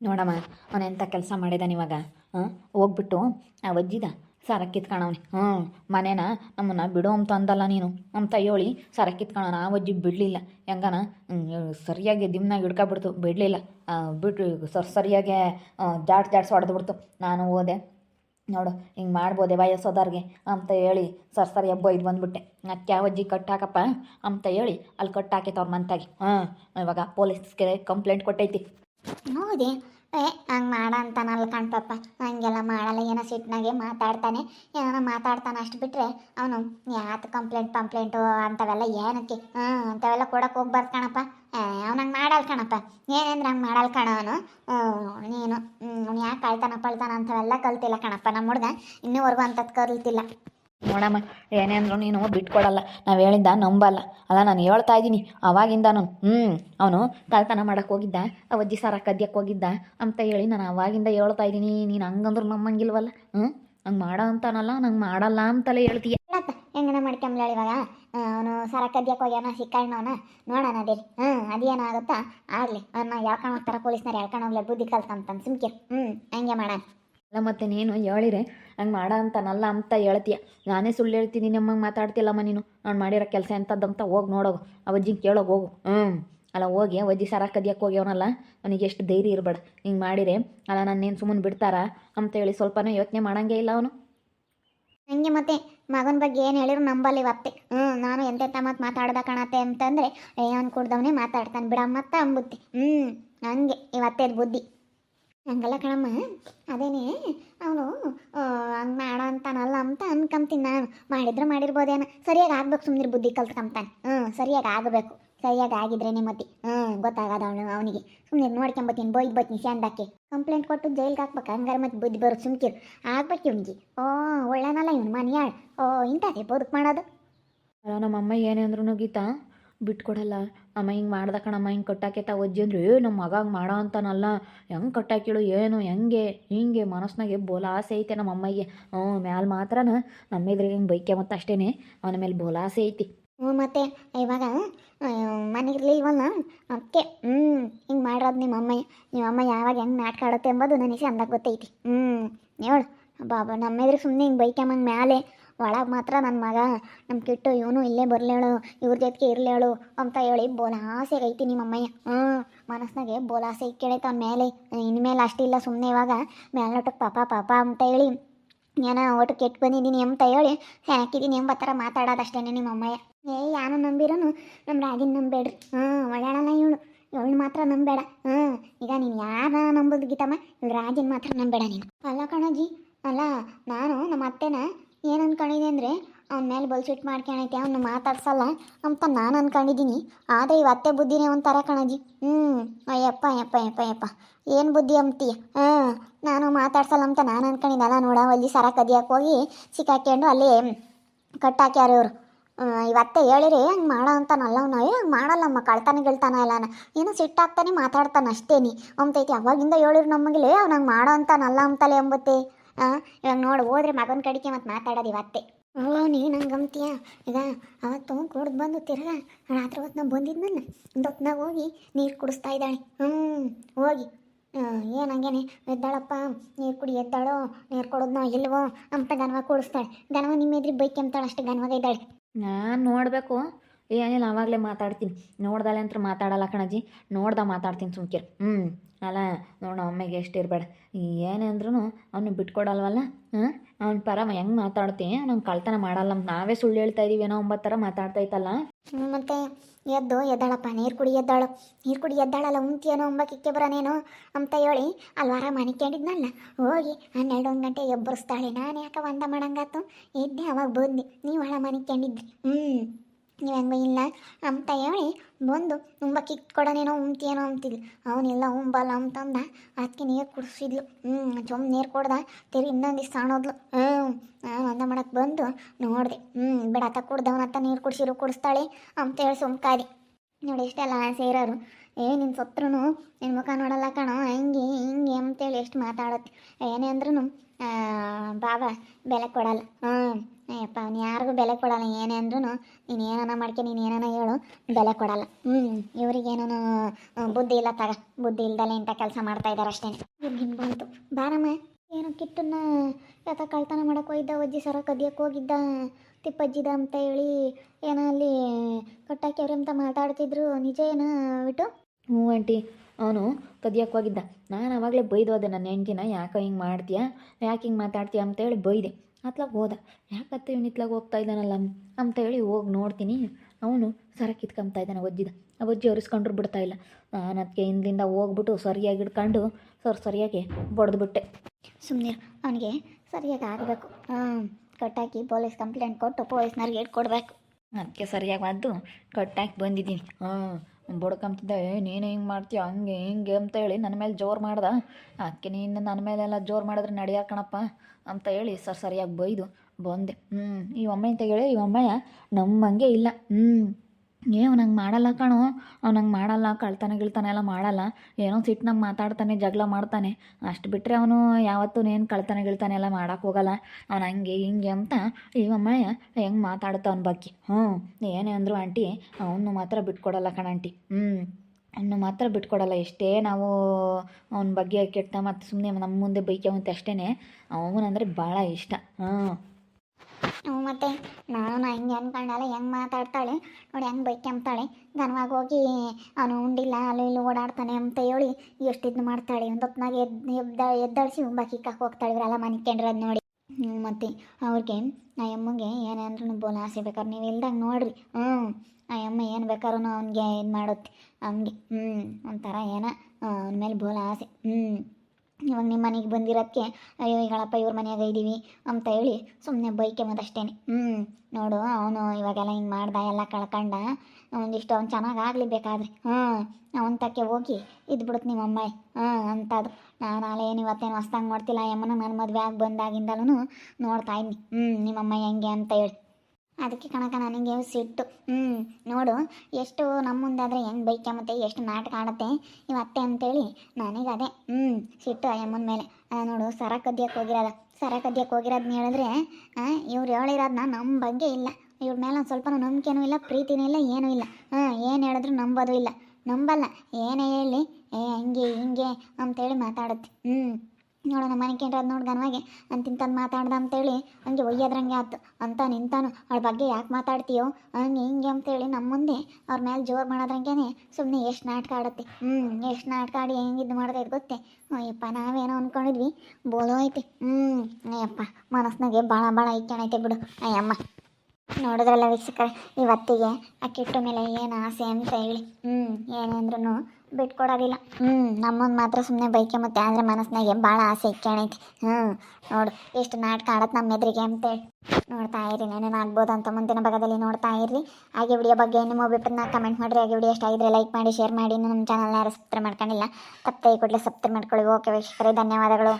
ನೋಡಮ್ಮ, ಅವನು ಎಂಥ ಕೆಲಸ ಮಾಡಿದಾನೆ ಇವಾಗ? ಹಾಂ ಹೋಗ್ಬಿಟ್ಟು ಆ ಅಜ್ಜಿದ ಸರ ಕಿತ್ಕೊಳವ್ನಿ ಹ್ಞೂ ಮನೇನ ನಮ್ಮನ್ನ ಬಿಡು ಅಂತ ಅಂದಲ್ಲ ನೀನು. ಅಂತ ಹೇಳಿ ಸರ ಕಿತ್ಕೊಳೋಣ ಆ ಅಜ್ಜಿ ಬಿಡಲಿಲ್ಲ. ಹೆಂಗನ? ಸರಿಯಾಗಿ ದಿಮ್ನಾಗ ಹಿಡ್ಕೊಬಿಡ್ತು. ಬಿಡಲಿಲ್ಲ. ಬಿಟ್ಟು ಸರ್ ಸರಿಯಾಗಿ ಜಾಡ್ ಜಾಡ್ಸ್ ಹೊಡೆದ್ಬಿಡ್ತು ನಾನು ಹೋದೆ. ನೋಡು, ಹಿಂಗೆ ಮಾಡ್ಬೋದೆ ವಯಸ್ಸೋದವ್ರಿಗೆ. ಅಂತ ಹೇಳಿ ಸರ್ ಸರಿ ಹಬ್ಬ ಇದು ಬಂದ್ಬಿಟ್ಟೆ. ಅಕ್ಕಿ ಯಾವ ಅಜ್ಜಿ ಕಟ್ಟಾಕಪ್ಪ. ಅಂತ ಹೇಳಿ ಅಲ್ಲಿ ಕಟ್ಟಾಕೈತೆ ಅವ್ರ ಮಂತಾಗಿ ಹಾಂ ಇವಾಗ ಪೊಲೀಸ್ಗೆ ಕಂಪ್ಲೇಂಟ್ ಕೊಟ್ಟೈತಿ. ಹೌದೇ ಏ, ಹಂಗೆ ಮಾಡ ಅಂತಾನಲ್ಲ ಕಣ್ಪಪ್ಪ ಹಂಗೆಲ್ಲ ಮಾಡಲ್ಲ. ಏನೋ ಸಿಟ್ಟಿನಾಗೆ ಮಾತಾಡ್ತಾನೆ. ಏನೋ ಮಾತಾಡ್ತಾನೆ ಅಷ್ಟು ಬಿಟ್ಟರೆ ಅವನು ಯಾತು ಕಂಪ್ಲೇಂಟ್ ಕಂಪ್ಲೇಂಟು ಅಂಥವೆಲ್ಲ ಏನಕ್ಕೆ? ಹ್ಞೂ ಅಂಥವೆಲ್ಲ ಕೊಡಕ್ಕೆ ಹೋಗ್ಬಾರ್ದು ಕಣಪ್ಪ. ಹಂಗೆ ಮಾಡಲ್ಲ ಕಣಪ್ಪ. ಏನಂದ್ರೆ ಹಂಗೆ ಮಾಡಲ್ಲ ಕಣ ಅವನು. ನೀನು ಅವ್ನು ಯಾಕೆ ಕಳ್ತಾನ ಪಳ್ತಾನ ಅಂಥವೆಲ್ಲ ಕಲ್ತಿಲ್ಲ ಕಣಪ್ಪ ನಮ್ಮ ಹುಡ್ಗ. ಇನ್ನೂವರೆಗೂ ಅಂಥದ್ದು ಕಲ್ತಿಲ್ಲ ನೋಡಮ್ಮ, ಏನೇ ಅಂದ್ರು ನೀನು ಬಿಟ್ಕೊಡಲ್ಲ. ನಾವು ಹೇಳಿದ್ದ ನಂಬಲ್ಲ. ಅಲ್ಲ, ನಾನು ಹೇಳ್ತಾ ಇದ್ದೀನಿ. ಅವಾಗಿಂದ ನಾನು ಹ್ಞೂ ಅವನು ಕಳ್ತನ ಮಾಡಕ್ಕೆ ಹೋಗಿದ್ದ, ಅವಜ್ಜಿ ಸಾರ ಕದ್ಯಕ್ಕೆ ಹೋಗಿದ್ದ ಅಂತ ಹೇಳಿ ನಾನು ಅವಾಗಿಂದ ಹೇಳ್ತಾ ಇದ್ದೀನಿ. ನೀನು ಹಂಗಂದ್ರು ನಮ್ಮಂಗಿಲ್ವಲ್ಲ? ಹ್ಞೂ ಹಂಗೆ ಮಾಡೋ ಅಂತಾನಲ್ಲ, ನಂಗೆ ಮಾಡಲ್ಲ ಅಂತಲೇ ಹೇಳ್ತೀಯ. ಹೆಂಗನ ಮಾಡ್ಕೊಂಬ್ಲ ಇವಾಗ? ಅವನು ಸರ ಕದ್ಯಕ್ಕೆ ಹೋಗ್ಯಾನ ಸಿಕ್ಕಣ್ಣವನ ನೋಡೋಣ ಅದೇ ಹ್ಞೂ ಅದೇನಾಗುತ್ತಾ ಆಗಲಿ ಅವ್ರನ್ನ ಹೇಳ್ಕೊಂಡು ಹೋಗ್ತಾರ ಪೊಲೀಸ್ನವ್ರು ಹೇಳ್ಕೊಂಡು ಹೋಗ್ಲಿ ಬುದ್ಧಿ ಕಲ್ತಂತ ಸುಮ್ಕೆ ಹ್ಞೂ ಹಂಗೆ ಮಾಡೋಣ. ಅಲ್ಲ ಮತ್ತೆ ನೀನು ಹೇಳಿರೆ ಹಂಗೆ ಮಾಡ ಅಂತಾನಲ್ಲ ಅಂತ ಹೇಳ್ತೀಯ. ನಾನೇ ಸುಳ್ಳು ಹೇಳ್ತೀನಿ, ನಮ್ಮಂಗೆ ಮಾತಾಡ್ತಿಲ್ಲಮ್ಮ ನೀನು. ನಾನು ಮಾಡಿರೋ ಕೆಲಸ ಎಂಥದ್ದಂತ ಹೋಗಿ ನೋಡೋಗು. ಆ ಅಜ್ಜಿಗೆ ಕೇಳೋಗಿ ಹೋಗು. ಹ್ಞೂ ಅಲ್ಲ ಹೋಗಿ ಅಜ್ಜಿ ಸರ ಕದಿಯಕ್ಕೆ ಹೋಗ್ಯವನಲ್ಲ, ಅವನಿಗೆ ಎಷ್ಟು ಧೈರ್ಯ ಇರಬೇಡ. ಹಿಂಗೆ ಮಾಡಿರೆ, ಅಲ್ಲ ನಾನೇನು ಸುಮ್ಮನೆ ಬಿಡ್ತಾರಾ ಅಂತೇಳಿ ಸ್ವಲ್ಪನೂ ಯೋಚನೆ ಮಾಡಂಗೇ ಇಲ್ಲ ಅವನು. ಹಂಗೆ ಮತ್ತೆ ಮಗನ ಬಗ್ಗೆ ಏನು ಹೇಳಿದ್ರು ನಂಬಲ್ಲಿ ಇವತ್ತೆ ಹ್ಞೂ ನಾನು ಎಂತೆಂಥ ಮಾತು ಮಾತಾಡ್ದ ಕಾಣತ್ತೆ ಅಂತಂದರೆ, ಏ ಕುಡ್ದವನೇ ಮಾತಾಡ್ತಾನೆ ಬಿಡ ಮತ್ತೆ ಅಂಬುತ್ತೆ. ಹ್ಞೂ ಹಂಗೆ ಇವತ್ತೇದು ಬುದ್ಧಿ. ಹಂಗಲ್ಲ ಕಣಮ್ಮ. ಅದೇನೇ, ಅವನು ಹಂಗೆ ಮಾಡ ಅಂತಾನಲ್ಲ ಅಂತ ಅನ್ಕಂತೀನಿ ನಾನು. ಮಾಡಿದ್ರೆ ಮಾಡಿರ್ಬೋದೇನ. ಸರಿಯಾಗಿ ಆಗ್ಬೇಕು ಸುಮ್ಮನೆ ಬುದ್ಧಿ ಕಲ್ತ್ಕೊಂತಾನೆ ಹ್ಞೂ ಸರಿಯಾಗಿ ಆಗಬೇಕು. ಸರಿಯಾಗಿ ಆಗಿದ್ರೆ ಮತಿ ಹ್ಞೂ ಗೊತ್ತಾಗದ ಅವನು, ಅವನಿಗೆ. ಸುಮ್ಮನೆ ನೋಡ್ಕೊಂಬತ್ತೀನಿ ಬೋಯ್ದು ಬತ್ತೀನಿ ಶಾಂಡಕ್ಕೆ ಕಂಪ್ಲೇಂಟ್ ಕೊಟ್ಟು ಜೈಲ್ಗೆ ಹಾಕ್ಬೇಕು? ಹಂಗಾರೆ ಮತ್ತೆ ಬುದ್ಧಿ ಬರೋದು ಸುಮ್ಕಿರು. ಆಗ್ಬೇಕು ಇವನಿಗೆ. ಓ, ಒಳ್ಳೆನಲ್ಲ ಇವನು ಮನೆಯಾಳು. ಓ, ಇಂಥದ್ದೇ ಬದುಕು ಮಾಡೋದು. ನಮ್ಮ ನಮ್ಮಮ್ಮ ಏನೇ ಅಂದ್ರೂ ಗೀತಾ ಬಿಟ್ಕೊಡಲ್ಲ. ಅಮ್ಮ ಹಿಂಗೆ ಮಾಡ್ದ ಕಣಮ್ಮ, ಹಿಂಗೆ ಕಟ್ಟಾಕೈತ ಅಜ್ಜಿ ಅಂದ್ರೆ, ಏ ನಮ್ಮ ಮಗ ಹಂಗೆ ಮಾಡೋ ಅಂತಾನಲ್ಲ. ಹೆಂಗೆ ಕಟ್ಟಾಕಿಳು ಏನು, ಹೆಂಗೆ, ಹಿಂಗೆ, ಮನಸ್ನಾಗೆ ಬೋಲಾಸೆ ಐತೆ ನಮ್ಮ ಅಮ್ಮಗೆ. ಹ್ಞೂ, ಮ್ಯಾಲ ಮಾತ್ರ ನಮ್ಮ ಎದುರಿಗೆ ಹಿಂಗೆ ಬೈಕೆ ಮತ್ತು ಅಷ್ಟೇ ಅವನ ಮೇಲೆ ಬೋಲಾಸೆ ಐತಿ. ಹ್ಞೂ, ಮತ್ತೆ, ಇವಾಗ ಮನೆಗಿರ್ಲಿಲ್ವಲ್ಲ ಅದಕ್ಕೆ ಹ್ಞೂ, ಹಿಂಗೆ ಮಾಡಿರೋದು ನಿಮ್ಮ ಅಮ್ಮ ನಿಮ್ಮ ಅಮ್ಮ ಯಾವಾಗ ಹೆಂಗೆ ನಾಟಕ ಆಡುತ್ತೆ ಎಂಬುದು ನನಗೆ ಅಂದಾಗ ಗೊತ್ತೈತಿ. ಹ್ಞೂ ಹೇಳು ಬಾಬಾ ನಮ್ಮ ಎದುರು ಸುಮ್ಮನೆ ಹಿಂಗೆ ಬೈಕ್ಯಾಮಂಗೆ ಮ್ಯಾಲೆ ಒಳಗೆ ಮಾತ್ರ ನನ್ನ ಮಗ. ನಮ್ಮ ಕಿಟ್ಟು ಇವನು ಇಲ್ಲೇ ಬರಲೇಳು, ಇವ್ರ ಜೊತೆಗೆ ಇರಲೇಳು ಅಂತ ಹೇಳಿ ಬೋಲಾಸೆ ಐತಿ ನಿಮ್ಮ ಅಮ್ಮಯ್ಯ ಹ್ಞೂ ಮನಸ್ನಾಗೆ ಬೋಲಾಸೆ ಇಕ್ಕೇಳೈತೆ ಅವ್ನ ಮೇಲೆ. ಇನ್ಮೇಲೆ ಅಷ್ಟಿಲ್ಲ ಸುಮ್ಮನೆ ಇವಾಗ ಮೇಲ್ನೋಟಕ್ಕೆ ಪಾಪ ಪಾಪ ಅಂತ ಹೇಳಿ ಏನೋ ಒಟ್ಟು ಕೆಟ್ಟು ಬಂದಿದ್ದೀನಿ ಅಂತ ಹೇಳಿ ಹಾಕಿದ್ದೀನಿ ಎಂಬ ಥರ ಮಾತಾಡೋದಷ್ಟೇ ನಿಮ್ಮ ಅಮ್ಮಯ್ಯ ಏ ಯಾರು ನಂಬಿರೋನು? ನಮ್ಮ ರಾಗಿನ ನಂಬೇಡ್ರಿ ಹ್ಞೂ ಒಳ್ಳೆಯಲ್ಲ ಇವಳು. ಇವಳು ಮಾತ್ರ ನಂಬೇಡ ಹ್ಞೂ ಈಗ ನೀನು ಯಾರ ನಂಬೋದು ಗೀತಮ್ಮ? ಇವಳು ರಾಜಿನ ಮಾತ್ರ ನಂಬೇಡ ನೀನು. ಅಲ್ಲ ಕಣಜ್ಜಿ ಅಲ್ಲ, ನಾನು ನಮ್ಮ ಅತ್ತೆನ ಏನು ಅನ್ಕೊಂಡಿದೆ ಅಂದರೆ, ಅವ್ನ ಮೇಲೆ ಬಲ್ಸಿಟ್ ಮಾಡ್ಕೊಳೈತೆ ಅವ್ನ ಮಾತಾಡ್ಸಲ್ಲ ಅಂತ ನಾನು ಅನ್ಕೊಂಡಿದ್ದೀನಿ. ಆದರೆ ಇವ ಅತ್ತೆ ಬುದ್ಧಿನೇ ಒಂಥರ ಕಣಜಿ. ಹ್ಞೂ ಅಯ್ಯಪ್ಪ ಅಯ್ಯಪ್ಪ ಅಯ್ಯಪ್ಪ ಅಯ್ಯಪ್ಪ. ಏನು ಬುದ್ಧಿ ಅಂತೀಯ ಹಾಂ, ನಾನು ಮಾತಾಡ್ಸಲ್ಲ ಅಂತ ನಾನು ಅನ್ಕೊಂಡಿದ್ದಲ್ಲ ನೋಡ ಅಲ್ಲಿ ಸರ ಕದಿಯಕ್ಕೆ ಹೋಗಿ ಸಿಕ್ಕಾಕ್ಯಂಡು ಅಲ್ಲಿ ಕಟ್ಟಾಕ್ಯಾರ ಇವರು. ಇವತ್ತೇ ಹೇಳಿರಿ, ಹಂಗೆ ಮಾಡೋ ಅಂತಾನಲ್ಲ ಏ, ಹಂಗೆ ಮಾಡಲ್ಲಮ್ಮ, ಕಳ್ತಾನೆ ಗಿಳ್ತಾನ ಎಲ್ಲಾನ. ಏನೋ ಸಿಟ್ಟಾಗ್ತಾನೆ ಮಾತಾಡ್ತಾನೆ ಅಷ್ಟೇನಿ ಅಂತೈತಿ ಅವಾಗಿಂದ ಹೇಳಿರು ನಮಗಿಲೇ, ಅವ್ನು ಹಂಗೆ ಮಾಡೋ ಅಂತಾನಲ್ಲ ಅಂತಲೇ ಎಂಬತ್ತೆ ಇವಾಗ ನೋಡಿ, ಹೋದ್ರೆ ಮಗನ ಕಡಿಕೆ ಮತ್ತು ಮಾತಾಡೋದು ಇವತ್ತೆ. ಓ ನೀ ನಂಗೆ ಈಗ ಅವತ್ತು ಕುಡ್ದು ಬಂದು ತಿರ್ಗಾ ರಾತ್ರಿ ಹೊತ್ತು ನಾವು ಬಂದಿದ್ನಲ್ಲ ಹೊತ್ನಾಗ ಹೋಗಿ ನೀರು ಕುಡಿಸ್ತಾ ಇದ್ದಾಳೆ. ಹ್ಞೂ ಹೋಗಿ. ಏನು ಹಂಗೇನೆ? ಎದ್ದಾಳಪ್ಪ, ನೀರು ಕುಡಿ, ಎದ್ದಾಳೋ? ನೀರು ಕೊಡೋದ್ನೋ ಇಲ್ವೋ? ಅಂತ ಗನವಾಗ ಕುಡಿಸ್ತಾಳೆ. ಗನವ ನಿಮ್ಮ ಎದ್ರಿಗೆ ಬೈಕೆಂತಾಳೆ ಅಷ್ಟು ಗನವಾಗ ಇದ್ದಾಳೆ. ನಾನು ನೋಡಬೇಕು. ಏನಿಲ್ಲ ಆವಾಗಲೇ ಮಾತಾಡ್ತೀನಿ. ನೋಡ್ದಲೆ ಅಂತ ಮಾತಾಡಲ್ಲ ಕಣಜ್ಜಿ. ನೋಡ್ದೆ ಮಾತಾಡ್ತೀನಿ ಸುಮ್ಕಿರ್. ಹ್ಞೂ ಅಲ್ಲ, ನೋಡು ಅಮ್ಮಗೆ ಎಷ್ಟು ಇರಬೇಡ. ಏನೇ ಅಂದ್ರೂ ಅವನು ಬಿಟ್ಕೊಡಲ್ವಲ್ಲ? ಹಾಂ ಅವ್ನ ಪರ ಹೆಂಗೆ ಮಾತಾಡ್ತೀನಿ ಅವ್ನು ಕಳ್ತನ ಮಾಡಲ್ಲ. ನಾವೇ ಸುಳ್ಳು ಹೇಳ್ತಾ ಇದೀವಿ ಏನೋ ಒಂಬತ್ತು ಥರ ಮಾತಾಡ್ತಾ ಇತ್ತಲ್ಲ? ಮತ್ತೆ ಎದ್ದು ಎದ್ದಾಳಪ್ಪ. ನೀರು ಕುಡಿ, ಎದ್ದಾಳು. ನೀರು ಕುಡಿ, ಎದ್ದಾಳಲ್ಲ. ಉಂತಿಯೇನೋ ಒಂಬಕ್ಕೆ ಬರೋನೇನೋ ಅಂತ ಹೇಳಿ ಅಲ್ವಾರ ಕೇಳಿದ್ನಲ್ಲ? ಹೋಗಿ ಹನ್ನೆರಡು ಒಂದು ಗಂಟೆ ಎಬ್ಬರಿಸ್ತಾಳೆ. ನಾನು ಯಾಕೆ ಒಂದ ಮಾಡಂಗಾತು? ಎದ್ದೆ ಅವಾಗ ಬಂದು ನೀವು ಹಳ ಮನಿಕೊಂಡಿದ್ರಿ ಹ್ಞೂ ನೀವು ಹೆಂಗೆ ಇಲ್ಲ ಅಂತ ಹೇಳಿ ಬಂದು, ಉಂಬಕ್ಕೆ ಕೊಡೋನೇನೋ ಉಂತಿಯೇನೋ ಅಂತಿದ್ಲು. ಅವನಿಲ್ಲ, ಉಂಬಲ್ಲ ಅಂತಂದ ಅದಕ್ಕೆ ನೀರು ಕುಡಿಸಿದ್ಲು. ಹ್ಞೂ ಚೊಮ್ ನೀರು ಕೊಡ್ದ. ತಿರು ಇನ್ನೊಂದು ದಿವಸ ಕಾಣೋದ್ಲು ಹ್ಞೂ ನಾನು ಅಂದ ಮಾಡಕ್ಕೆ ಬಂದು ನೋಡಿದೆ. ಹ್ಞೂ ಬಿಡತ್ತ ಕುಡ್ದವನತ್ತ ನೀರು ಕುಡಿಸಿರು, ಕುಡಿಸ್ತಾಳೆ. ಅಂತ ಹೇಳಿ ಸುಮ್ಕಾದೆ ನೋಡಿ ಇಷ್ಟೆಲ್ಲ ಸೇರೋರು. ಏ ನಿನ್ನ ಸತ್ರು ನಿನ್ನ ಮುಖ ನೋಡಲ್ಲ ಕಣೋ, ಹಂಗೆ, ಹಿಂಗೆ ಅಂತೇಳಿ ಎಷ್ಟು ಮಾತಾಡತ್ತೆ. ಏನೇ ಅಂದ್ರೂ ಬಾಬಾ, ಬೆಲೆ ಕೊಡಲ್ಲ. ಹ್ಞೂ ಅಯ್ಯಪ್ಪ, ಅವ್ನು ಯಾರಿಗೂ ಬೆಲೆ ಕೊಡಲ್ಲ. ಏನೇ ಅಂದ್ರೂ ನೀನು ಏನಾನ ಮಾಡ್ಕೆ, ನೀನು ಏನಾನ ಹೇಳು, ಬೆಲೆ ಕೊಡಲ್ಲ. ಹ್ಞೂ ಇವ್ರಿಗೇನೂ ಬುದ್ಧಿ ಇಲ್ಲ ತಗ. ಬುದ್ಧಿ ಇಲ್ದಲೆ ಇಂಥ ಕೆಲಸ ಮಾಡ್ತಾ ಇದ್ದಾರೆ ಅಷ್ಟೇ ಇವ್ರಿಗಿನ್ ಬಂತು. ಬಾರಮ್ಮ, ಏನೋ ಕಿಟ್ಟನ್ನ ಯಾತ ಕಳ್ತನ ಮಾಡಕ್ಕೆ ಹೋಗಿದ್ದ, ಅಜ್ಜಿ ಸರ ಕದಿಯಕ್ಕೆ ಹೋಗಿದ್ದ, ತಿಪ್ಪಜ್ಜಿದ ಅಂತ ಹೇಳಿ ಏನೋ ಅಲ್ಲಿ ಕೊಟ್ಟಾಕ್ಯವ್ರಿ ಅಂತ ಮಾತಾಡ್ತಿದ್ರು, ನಿಜ ಏನೋ ಬಿಟ್ಟು ಹ್ಞೂ, ಆಂಟಿ. ಅವನು ಕದಿಯಕ್ಕೆ ಹೋಗಿದ್ದ ನಾನು ಆವಾಗಲೇ ಬೈದು ಅದೆ ನನ್ನ ಹೆಂಡ್ತಿನ ಯಾಕೋ ಹಿಂಗೆ ಮಾಡ್ತೀಯಾ? ಯಾಕೆ ಹಿಂಗೆ ಮಾತಾಡ್ತೀಯ ಅಂತೇಳಿ ಬೈದೆ. ಅತ್ಲಾಗ ಹೋದ. ಯಾಕತ್ತೆ ಇವ್ನು ಇತ್ಲಾಗ ಹೋಗ್ತಾ ಇದ್ದಾನಲ್ಲ ಅಂತೇಳಿ ಹೋಗಿ ನೋಡ್ತೀನಿ. ಅವನು ಸರ ಕಿತ್ಕೊಂಬ್ತಾ ಇದ್ದಾನೆ ಒಜ್ಜಿದ. ಆ ಒಜ್ಜಿ ಒರೆಸ್ಕೊಂಡ್ರು ಬಿಡ್ತಾ ಇಲ್ಲ. ನಾನು ಅದಕ್ಕೆ ಹಿಂದಿಂದ ಹೋಗ್ಬಿಟ್ಟು ಸರಿಯಾಗಿ ಹಿಡ್ಕೊಂಡು ಸರ್ ಸರಿಯಾಗಿ ಬಡ್ದುಬಿಟ್ಟೆ. ಸುಮ್ಮನೆ ಅವನಿಗೆ ಸರಿಯಾಗಿ ಆಗಬೇಕು. ಹಾಂ ಕಟ್ಟಾಕಿ ಪೊಲೀಸ್ ಕಂಪ್ಲೇಂಟ್ ಕೊಟ್ಟು ಪೊಲೀಸ್ನವ್ರಿಗೆ ಇಟ್ಕೊಡ್ಬೇಕು ಅದಕ್ಕೆ ಸರಿಯಾಗಿ ಬಂದು ಕಟ್ಟಾಕಿ ಬಂದಿದ್ದೀನಿ. ಹಾಂ ಬಡ್ಕೊಂತಿದ್ದೆ ಏ, ನೀನು ಹಿಂಗೆ ಮಾಡ್ತೀಯ? ಹಂಗೆ ಹಿಂಗೆ ಅಂತ ಹೇಳಿ ನನ್ನ ಮೇಲೆ ಜೋರು ಮಾಡ್ದ. ಅದಕ್ಕೆ ನೀನು ನನ್ನ ಮೇಲೆಲ್ಲ ಜೋರು ಮಾಡಿದ್ರೆ ನಡೆಯ ಅಂತ ಹೇಳಿ ಸರ್ ಸರಿಯಾಗಿ ಬೈದು ಬಂದೆ. ಹ್ಞೂ ಈ ಒಮ್ಮೆ ಅಂತ ಹೇಳಿ, ಈ ಒಮ್ಮೆ ನಮ್ಮಂಗೆ ಇಲ್ಲ. ಹ್ಞೂ ಏ ಅವ್ನಂಗೆ ಮಾಡಲ್ಲ ಕಣೋ. ಅವ್ನಂಗೆ ಮಾಡಲ್ಲ, ಕಳ್ತಾನೆ ಗಿಳ್ತನ ಎಲ್ಲ ಮಾಡಲ್ಲ. ಏನೋ ಸಿಟ್ನಾಗ ಮಾತಾಡ್ತಾನೆ, ಜಗಳ ಮಾಡ್ತಾನೆ. ಅಷ್ಟು ಬಿಟ್ಟರೆ ಅವನು ಯಾವತ್ತೂ ಏನು ಕಳ್ತಾನೆ ಗಿಳ್ತನ ಎಲ್ಲ ಮಾಡೋಕೆ ಹೋಗಲ್ಲ. ಅವ್ನು ಹಂಗೆ ಹಿಂಗೆ ಅಂತ ಈ ಅಮ್ಮಯ್ಯ ಹೆಂಗೆ ಮಾತಾಡುತ್ತೆ ಅವ್ನ ಬಗ್ಗೆ. ಹ್ಞೂ ಏನೇ ಅಂದರು ಆಂಟಿ, ಅವನು ಮಾತ್ರ ಬಿಟ್ಕೊಡಲ್ಲ ಕಣ ಆಂಟಿ. ಹ್ಞೂ ಅವನು ಮಾತ್ರ ಬಿಟ್ಕೊಡಲ್ಲ. ಎಷ್ಟೇ ನಾವು ಅವನ ಬಗ್ಗೆ ಕೆಟ್ಟ ಮತ್ತು ಸುಮ್ಮನೆ ನಮ್ಮ ಮುಂದೆ ಬೈಕ್ಯಾವಂತೆ ಅಷ್ಟೇ ಅವನಂದರೆ ಭಾಳ ಇಷ್ಟ. ಹ್ಞೂ ಮತ್ತೆ ನಾನು ಹಿಂಗೆ ಅನ್ಕೊಂಡಲ್ಲ, ಹೆಂಗೆ ಮಾತಾಡ್ತಾಳೆ, ನೋಡಿ ಹೆಂಗೆ ಬೈಕ್ಯಂತಾಳೆ ಘನವಾಗಿ ಹೋಗಿ, ಅವನು ಉಂಡಿಲ್ಲ, ಅಲ್ಲಿ ಇಲ್ಲಿ ಓಡಾಡ್ತಾನೆ ಅಂತ ಹೇಳಿ ಎಷ್ಟು ಇದು ಮಾಡ್ತಾಳೆ. ಒಂದು ಹೊತ್ನಾಗ ಎದ್ದು ಎದ್ದ ಎದ್ದಾಡಿಸಿ ಬಾಕಿ ಕಾಕ್ ಹೋಗ್ತಾಳೆ ಇವರೆಲ್ಲ ಮನಿಕೊಂಡಿರೋದು ನೋಡಿ. ಮತ್ತೆ ಅವ್ರಿಗೆ, ಆ ಅಮ್ಮಗೆ ಏನಂದ್ರೂ ಬೋಲ ಆಸೆ ಬೇಕಾದ್ರೆ ನೀವು ಇಲ್ದಂಗೆ ನೋಡ್ರಿ. ಹ್ಞೂ ಆ ಅಮ್ಮ ಏನು ಬೇಕಾದ್ರೂ ಅವ್ನಿಗೆ ಇದು ಮಾಡುತ್ತೆ. ಹಂಗೆ ಹ್ಞೂ ಒಂಥರ ಏನೋ ಅವನ ಮೇಲೆ ಬೋಲ ಆಸೆ. ಹ್ಞೂ ಇವಾಗ ನಿಮ್ಮ ಮನೆಗೆ ಬಂದಿರೋದಕ್ಕೆ ಅಯ್ಯೋ, ಈಗಳಪ್ಪ ಇವ್ರ ಮನೆಯಾಗ ಇದ್ದೀವಿ ಅಂತ ಹೇಳಿ ಸುಮ್ಮನೆ ಬೈಕೆ ಅಷ್ಟೇ ಹ್ಞೂ ನೋಡು, ಅವನು ಇವಾಗೆಲ್ಲ ಹಿಂಗೆ ಮಾಡ್ದ, ಎಲ್ಲ ಕಳ್ಕಂಡ. ಒಂದಿಷ್ಟು ಅವ್ನು ಚೆನ್ನಾಗಿ ಆಗಲಿ ಬೇಕಾದ್ರೆ ಹ್ಞೂ ಅವನ ತಕ್ಕೆ ಹೋಗಿ ಇದ್ಬಿಡುತ್ತೆ ನಿಮ್ಮ ಅಮ್ಮ. ಹ್ಞೂ ಅಂತದು ನಾನು ಅಲ್ಲೇನು ಇವತ್ತೇನು ಹೊಸ್ದಂಗೆ ಮಾಡ್ತಿಲ್ಲ, ಯಮ್ಮನ ನನ್ನ ಮದುವೆ ಆಗಿ ಬಂದಾಗಿಂದಲೂ ನೋಡ್ತಾ ಇದ್ದೀನಿ ಹ್ಞೂ ನಿಮ್ಮಮ್ಮ ಹೆಂಗೆ ಅಂತ ಹೇಳಿ. ಅದಕ್ಕೆ ಕಣಕ ನನಗೆ ಸಿಟ್ಟು. ಹ್ಞೂ ನೋಡು, ಎಷ್ಟು ನಮ್ಮ ಮುಂದಾದರೆ ಹೆಂಗೆ ಮತ್ತೆ ಎಷ್ಟು ನಾಟಕ ಆಡುತ್ತೆ? ಇವತ್ತೆ ಅಂತೇಳಿ ನನಗೆ ಅದೇ. ಹ್ಞೂ ಸಿಟ್ಟು ಅಯ್ಯಮ್ಮನ ಯಮ್ಮನ ಮೇಲೆ. ನೋಡು ಸರ ಕದ್ಯಕ್ಕೆ ಹೋಗಿರೋದ? ಸರ ಕದ್ಯಕ್ಕೆ ಹೋಗಿರೋದನ್ನ ಹೇಳಿದ್ರೆ ಇವ್ರು ಹೇಳಿರೋದನ್ನ ನಮ್ಮ ಬಗ್ಗೆ ಇಲ್ಲ. ಇವ್ರ ಮೇಲೆ ಒಂದು ಸ್ವಲ್ಪ ನಂಬಿಕೆನೂ ಇಲ್ಲ, ಪ್ರೀತಿನೂ ಇಲ್ಲ, ಏನೂ ಇಲ್ಲ. ಹಾಂ ಏನು ಹೇಳಿದ್ರು ನಂಬೋದು ಇಲ್ಲ. ನಂಬಲ್ಲ. ಏನೇ ಹೇಳಿ, ಏ, ಹಂಗೆ, ಹಿಂಗೆ ಅಂತೇಳಿ ಮಾತಾಡುತ್ತೆ. ಹ್ಞೂ ನೋಡು, ನಮ್ಮ ಮನೆ ಕೇಂದ್ರ ನೋಡಿ ಗನವಾಗೆ ಅಂತಿಂತಂದು ಮಾತಾಡ್ದ ಅಂತೇಳಿ, ಹಂಗೆ ಒಯ್ಯೋದ್ರಂಗೆ ಆಯ್ತು ಅಂತ ನಿಂತಾನು ಅವಳ ಬಗ್ಗೆ ಯಾಕೆ ಮಾತಾಡ್ತೀಯೋ, ಹಂಗೆ ಹಿಂಗೆ ಅಂತೇಳಿ ನಮ್ಮ ಮುಂದೆ ಅವ್ರ ಮೇಲೆ ಜೋರು ಮಾಡೋದ್ರಂಗೆ ಸುಮ್ಮನೆ ಎಷ್ಟು ನಾಟಕ ಆಡುತ್ತೆ. ಹ್ಞೂ ಎಷ್ಟು ನಾಟಕ ಆಡಿ ಹೆಂಗೆ ಇದು ಮಾಡ್ತೈತೆ ಗೊತ್ತೆ? ಅಯ್ಯಪ್ಪ, ನಾವೇನೋ ಅಂದ್ಕೊಂಡಿದ್ವಿ ಬೋಲೋ ಐತಿ. ಹ್ಞೂ ಅಯ್ಯಪ್ಪ ಮನಸ್ಸಿನಾಗೆ ಭಾಳ ಭಾಳ ಐಕ್ಯಣೈತೆ ಬಿಡು. ಅಯ್ಯಮ್ಮ. ನೋಡಿದ್ರಲ್ಲ ವೀಕ್ಷಕ ಇವತ್ತಿಗೆ ಆ ಕಿಟ್ಟು ಮೇಲೆ ಏನು ಆಸೆ ಅಂತ ಹೇಳಿ. ಹ್ಞೂ ಏನಂದ್ರೂ ಬಿಟ್ಕೊಡೋದಿಲ್ಲ. ಹ್ಞೂ ನಮ್ಮನ್ನು ಮಾತ್ರ ಸುಮ್ಮನೆ ಬೈಕೆ ಮತ್ತೆ ಆದರೆ ಮನಸ್ಸಿನಾಗೆ ಭಾಳ ಆಸೆ ಇಕ್ಕಾಣೈತಿ ಹ್ಞೂ ನೋಡು ಎಷ್ಟು ನಾಟಕ ಆಡತ್ತೆ ನಮ್ಮ ಎದುರಿಗೆ ಅಂತೇಳಿ ನೋಡ್ತಾ ಇರಿ, ಏನೇನು ಆಗ್ಬೋದು ಅಂತ ಮುಂದಿನ ಭಾಗದಲ್ಲಿ ನೋಡ್ತಾ ಇರ್ರಿ. ಹಾಗೆ ವಿಡಿಯೋ ಬಗ್ಗೆ ನಿಮ್ಮ ಅಭಿಪ್ರಾಯನ ಕಮೆಂಟ್ ಮಾಡಿರಿ. ಹಾಗೆ ವಿಡಿಯೋ ಆಗಿದ್ರೆ ಲೈಕ್ ಮಾಡಿ ಶೇರ್ ಮಾಡಿ. ನಮ್ಮ ಚಾನಲ್ನ ಯಾರು ಸಬ್ಸ್ಕ್ರೈಬ್ ಮಾಡ್ಕೊಂಡಿಲ್ಲ ತಪ್ಪೇ ಕೂಡಲೇ ಸಬ್ಸ್ಕ್ರೈಬ್ ಮಾಡ್ಕೊಳ್ಳಿ. ಓಕೆ ವೀಕ್ಷಕರೇ, ಧನ್ಯವಾದಗಳು.